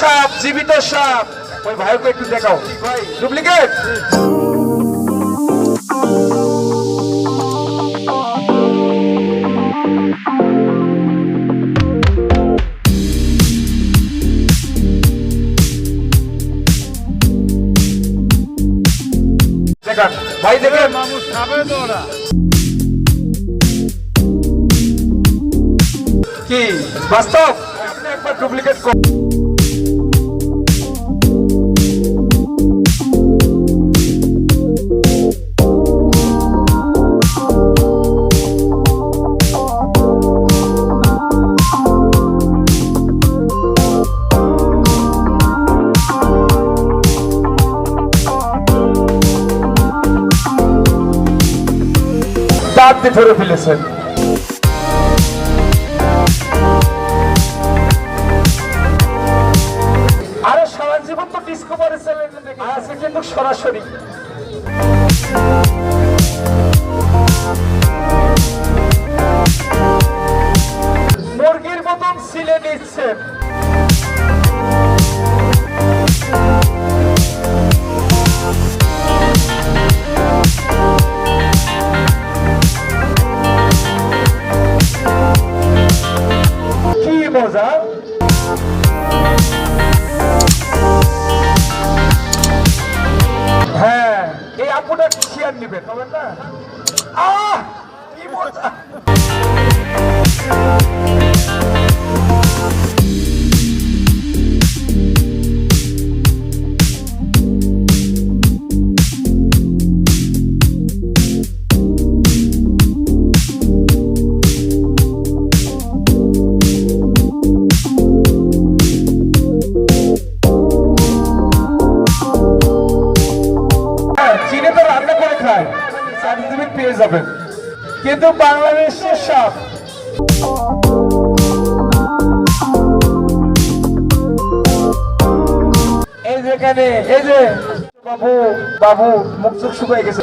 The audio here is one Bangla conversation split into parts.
সাপ, জীবিত সাপ। ওই ভাইকে একটু দেখাও। ডুপ্লিকেট? ভাই, দেখেন। মানুষ খাবে তো ওরা কি? বাস্তব? আপনি একবার ডুপ্লিকেট দিয়ে ধরে ফেলেছেন। সারা জীবন তো আছে কিন্তু সরাসরি। মুরগির মতন ছিলে নিচ্ছেন। নেবেন নিবেন না আহ কি মজা করে সার্টিফিকেট পেয়ে যাবেন। কিন্তু বাংলাদেশের সাপ। এই যেখানে এই যে বাবু বাবু, মুখ চোখ শুকাই গেছে।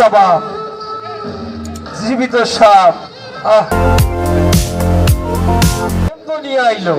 কাবাব জীবিত সাপ। আহ। নিয়ে আইলো?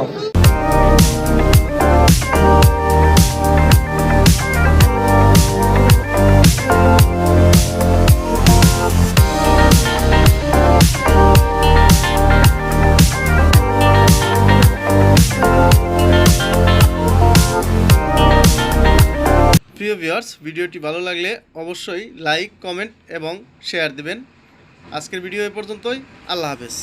প্রিয় ভিউয়ার্স, ভিডিওটি ভালো লাগলে অবশ্যই লাইক, কমেন্ট এবং শেয়ার দেবেন। আজকের ভিডিও এ পর্যন্তই। আল্লাহ হাফেজ।